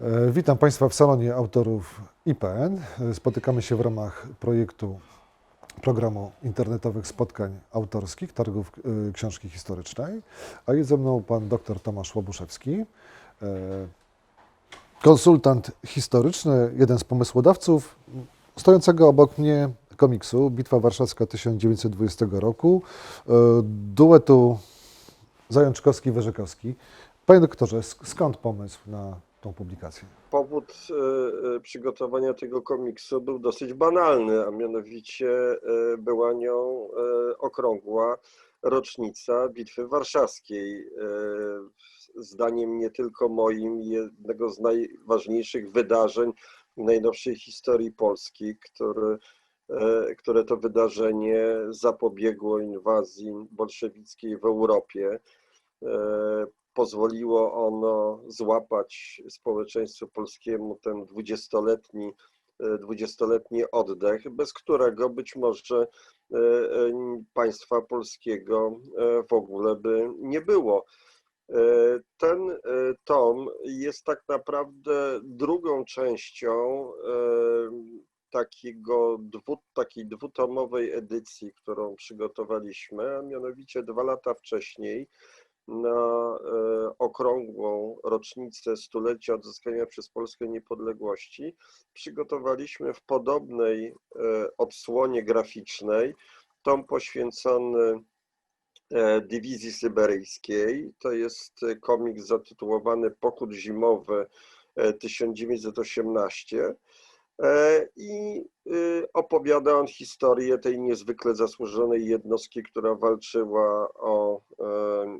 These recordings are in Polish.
E, Witam Państwa w salonie autorów IPN. Spotykamy się w ramach projektu programu internetowych spotkań autorskich Targów e, Książki Historycznej. A jest ze mną pan dr Tomasz Łobuszewski, e, konsultant historyczny, jeden z pomysłodawców stojącego obok mnie komiksu Bitwa Warszawska 1920 roku, duetu Zajączkowski-Wyrzykowski. Panie doktorze, sk- skąd pomysł na tą publikację? Powód e, e, przygotowania tego komiksu był dosyć banalny, a mianowicie e, była nią okrągła rocznica Bitwy Warszawskiej. Zdaniem nie tylko moim, jednego z najważniejszych wydarzeń w najnowszej historii Polski, który, które to wydarzenie zapobiegło inwazji bolszewickiej w Europie. Pozwoliło ono złapać społeczeństwu polskiemu ten dwudziestoletni, e, dwudziestoletni oddech, bez którego być może e, e, państwa polskiego w ogóle by nie było. Ten tom jest tak naprawdę drugą częścią takiego dwu, takiej dwutomowej edycji, którą przygotowaliśmy, a mianowicie dwa lata wcześniej na e, okrągłą rocznicę stulecia odzyskania przez Polskę niepodległości przygotowaliśmy w podobnej e, odsłonie graficznej tom poświęcony e, dywizji syberyjskiej. To jest komiks zatytułowany Pochód zimowy e, 1918 E, i y, opowiada on historię tej niezwykle zasłużonej jednostki, która walczyła o e,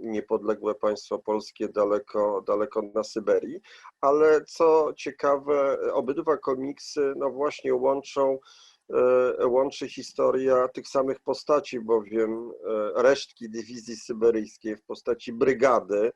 niepodległe państwo polskie daleko, daleko na Syberii. Ale co ciekawe, obydwa komiksy no właśnie łączą, e, łączy historia tych samych postaci, bowiem e, resztki dywizji syberyjskiej w postaci brygady, e,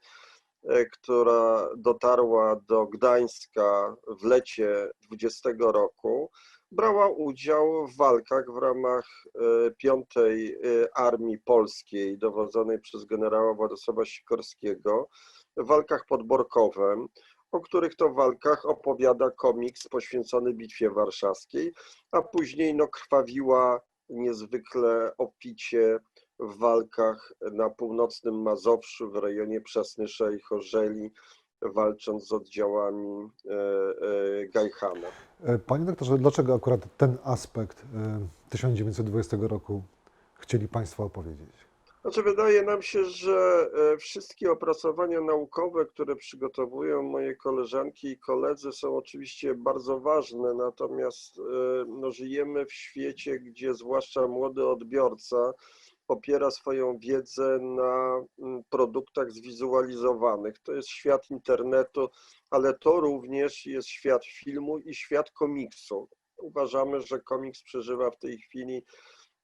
która dotarła do Gdańska w lecie 20 roku, brała udział w walkach w ramach e, Piątej e, Armii Polskiej, dowodzonej przez generała Władysława Sikorskiego, w walkach pod Borkowem, o których to walkach opowiada komiks poświęcony Bitwie Warszawskiej, a później no, krwawiła niezwykle opicie w walkach na północnym Mazowszu, w rejonie Przasnysza i Chorzeli, walcząc z oddziałami e, e, Gajchana. E, Panie doktorze, dlaczego akurat ten aspekt e, 1920 roku chcieli Państwo opowiedzieć? Znaczy, wydaje nam się, że wszystkie opracowania naukowe, które przygotowują moje koleżanki i koledzy, są oczywiście bardzo ważne, natomiast no, żyjemy w świecie, gdzie zwłaszcza młody odbiorca opiera swoją wiedzę na mm, produktach zwizualizowanych. To jest świat internetu, ale to również jest świat filmu i świat komiksu. Uważamy, że komiks przeżywa w tej chwili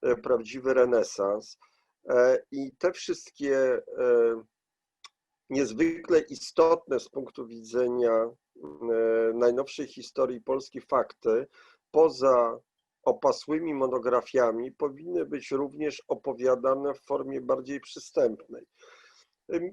e, prawdziwy renesans. E, I te wszystkie e, niezwykle istotne z punktu widzenia najnowszej historii Polski fakty, poza opasłymi monografiami, powinny być również opowiadane w formie bardziej przystępnej.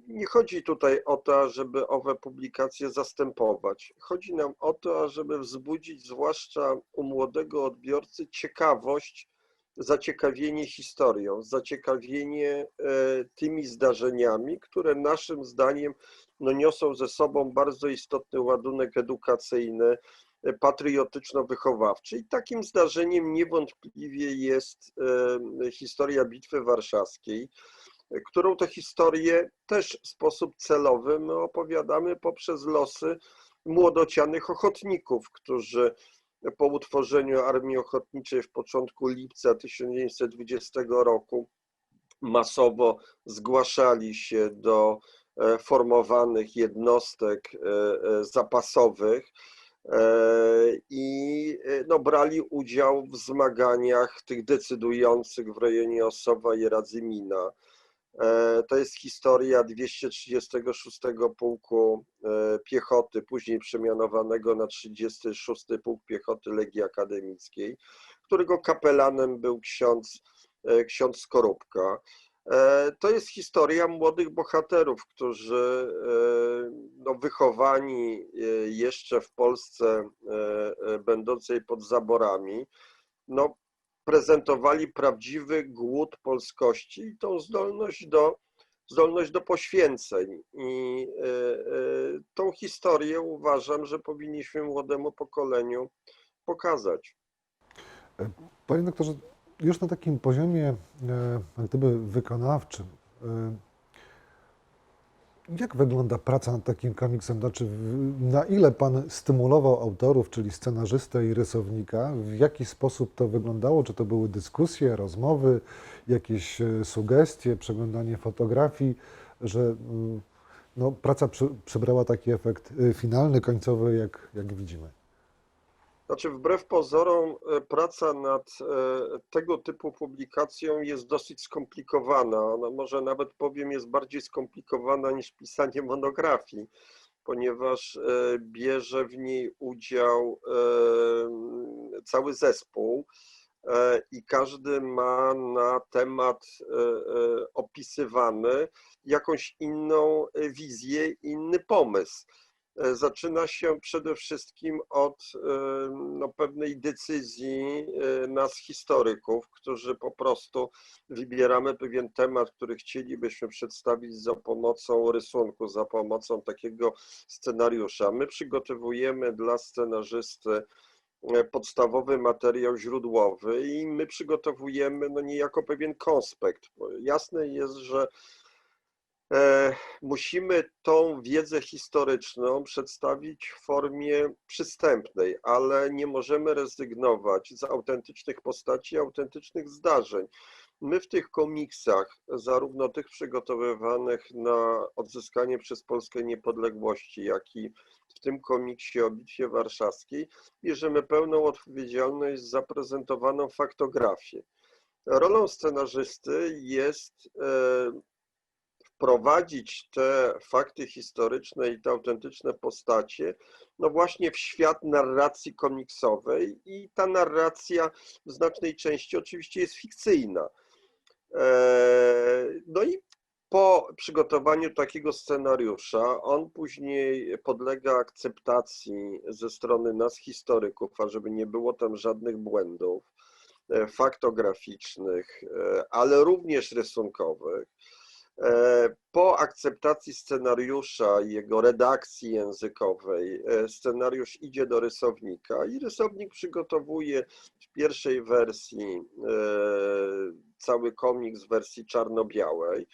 Nie chodzi tutaj o to, żeby owe publikacje zastępować. Chodzi nam o to, żeby wzbudzić zwłaszcza u młodego odbiorcy ciekawość zaciekawienie historią, zaciekawienie e, tymi zdarzeniami, które naszym zdaniem no, niosą ze sobą bardzo istotny ładunek edukacyjny, patriotyczno-wychowawczy. I takim zdarzeniem niewątpliwie jest historia Bitwy Warszawskiej, którą to historię też w sposób celowy my opowiadamy poprzez losy młodocianych ochotników, którzy po utworzeniu Armii Ochotniczej w początku lipca 1920 roku masowo zgłaszali się do e, formowanych jednostek e, e, zapasowych i no, brali udział w zmaganiach tych decydujących w rejonie Osowa i Radzymina. To jest historia 236 Pułku Piechoty, później przemianowanego na 36 Pułk Piechoty Legii Akademickiej, którego kapelanem był ksiądz, ksiądz Skorupka. E, To jest historia młodych bohaterów, którzy e, no, wychowani e, jeszcze w Polsce, będącej pod zaborami, no, prezentowali prawdziwy głód polskości i tą zdolność do, zdolność do poświęceń. I tą historię uważam, że powinniśmy młodemu pokoleniu pokazać. Panie doktorze, już na takim poziomie e, gdyby wykonawczym, e, jak wygląda praca nad takim komiksem? Znaczy, na ile Pan stymulował autorów, czyli scenarzystę i rysownika? W jaki sposób to wyglądało? Czy to były dyskusje, rozmowy, jakieś e, sugestie, przeglądanie fotografii, że mm, no, praca przy, przybrała taki efekt finalny, końcowy, jak, jak widzimy? Znaczy, wbrew pozorom, e, praca nad e, tego typu publikacją jest dosyć skomplikowana. Ona może nawet powiem, jest bardziej skomplikowana niż pisanie monografii, ponieważ e, bierze w niej udział cały zespół i każdy ma na temat opisywany jakąś inną wizję, inny pomysł. E, zaczyna się przede wszystkim od e, no, pewnej decyzji e, nas, historyków, którzy po prostu wybieramy pewien temat, który chcielibyśmy przedstawić za pomocą rysunku, za pomocą takiego scenariusza. My przygotowujemy dla scenarzysty podstawowy materiał źródłowy i my przygotowujemy no niejako pewien konspekt. Jasne jest, że musimy tą wiedzę historyczną przedstawić w formie przystępnej, ale nie możemy rezygnować z autentycznych postaci, autentycznych zdarzeń. My w tych komiksach, zarówno tych przygotowywanych na odzyskanie przez Polskę niepodległości, jak i w tym komiksie o Bitwie Warszawskiej, bierzemy pełną odpowiedzialność za prezentowaną faktografię. Rolą scenarzysty jest e, wprowadzić te fakty historyczne i te autentyczne postacie, no właśnie w świat narracji komiksowej i ta narracja w znacznej części oczywiście jest fikcyjna. Eee, No i po przygotowaniu takiego scenariusza, on później podlega akceptacji ze strony nas, historyków, ażeby nie było tam żadnych błędów e, faktograficznych, e, ale również rysunkowych. E, Po akceptacji scenariusza i jego redakcji językowej, e, scenariusz idzie do rysownika i rysownik przygotowuje w pierwszej wersji e, cały komiks w wersji czarno-białej.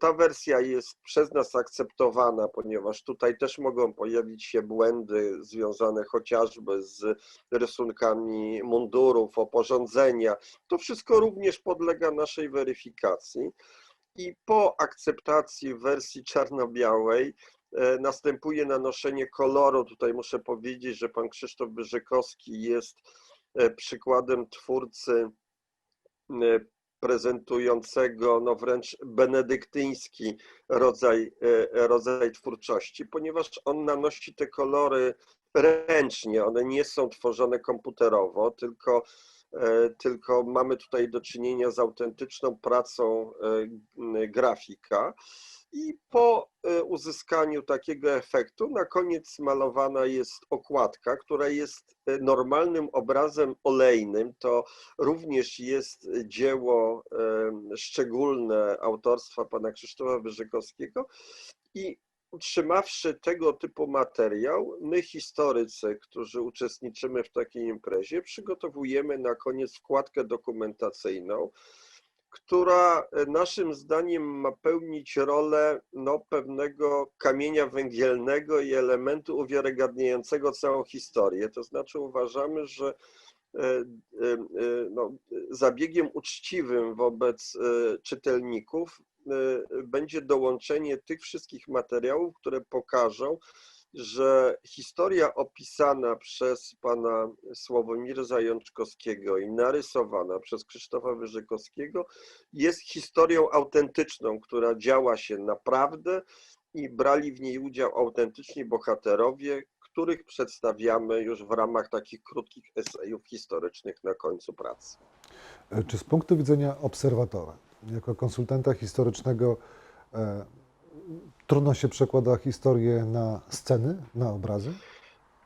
Ta wersja jest przez nas akceptowana, ponieważ tutaj też mogą pojawić się błędy związane chociażby z rysunkami mundurów, oporządzenia. To wszystko również podlega naszej weryfikacji i po akceptacji wersji czarno-białej e, następuje nanoszenie koloru. Tutaj muszę powiedzieć, że pan Krzysztof Byrzykowski jest e, przykładem twórcy e, prezentującego no wręcz benedyktyński rodzaj, rodzaj twórczości, ponieważ on nanosi te kolory ręcznie, one nie są tworzone komputerowo, tylko tylko mamy tutaj do czynienia z autentyczną pracą e, grafika. I po e, uzyskaniu takiego efektu, na koniec malowana jest okładka, która jest e, normalnym obrazem olejnym. To również jest dzieło e, szczególne autorstwa pana Krzysztofa Wyrzykowskiego. I utrzymawszy tego typu materiał, my historycy, którzy uczestniczymy w takiej imprezie, przygotowujemy na koniec wkładkę dokumentacyjną, która e, naszym zdaniem ma pełnić rolę no, pewnego kamienia węgielnego i elementu uwiarygadniającego całą historię. To znaczy uważamy, że e, e, no, zabiegiem uczciwym wobec czytelników będzie dołączenie tych wszystkich materiałów, które pokażą, że historia opisana przez pana Sławomira Zajączkowskiego i narysowana przez Krzysztofa Wyrzykowskiego jest historią autentyczną, która działa się naprawdę i brali w niej udział autentyczni bohaterowie, których przedstawiamy już w ramach takich krótkich esejów historycznych na końcu pracy. E, Czy z punktu widzenia obserwatora jako konsultanta historycznego e, trudno się przekłada historię na sceny, na obrazy?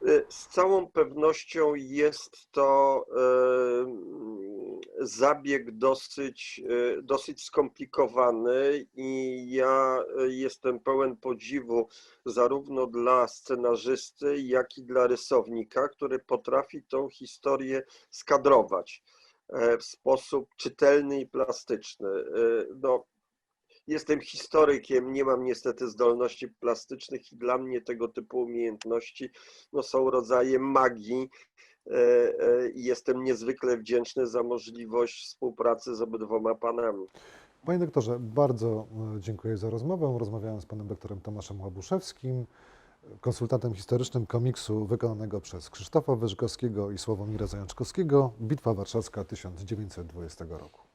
Y, Z całą pewnością jest to e, zabieg dosyć, e, dosyć skomplikowany i ja e, jestem pełen podziwu zarówno dla scenarzysty, jak i dla rysownika, który potrafi tą historię skadrować e, w sposób czytelny i plastyczny. E, No, Jestem historykiem, nie mam niestety zdolności plastycznych i dla mnie tego typu umiejętności no, są rodzajem magii e, e, i jestem niezwykle wdzięczny za możliwość współpracy z obydwoma panami. Panie doktorze, bardzo e, dziękuję za rozmowę. Rozmawiałem z panem doktorem Tomaszem Łabuszewskim, konsultantem historycznym komiksu wykonanego przez Krzysztofa Wyżgowskiego i Sławomira Zajączkowskiego Bitwa Warszawska 1920 roku.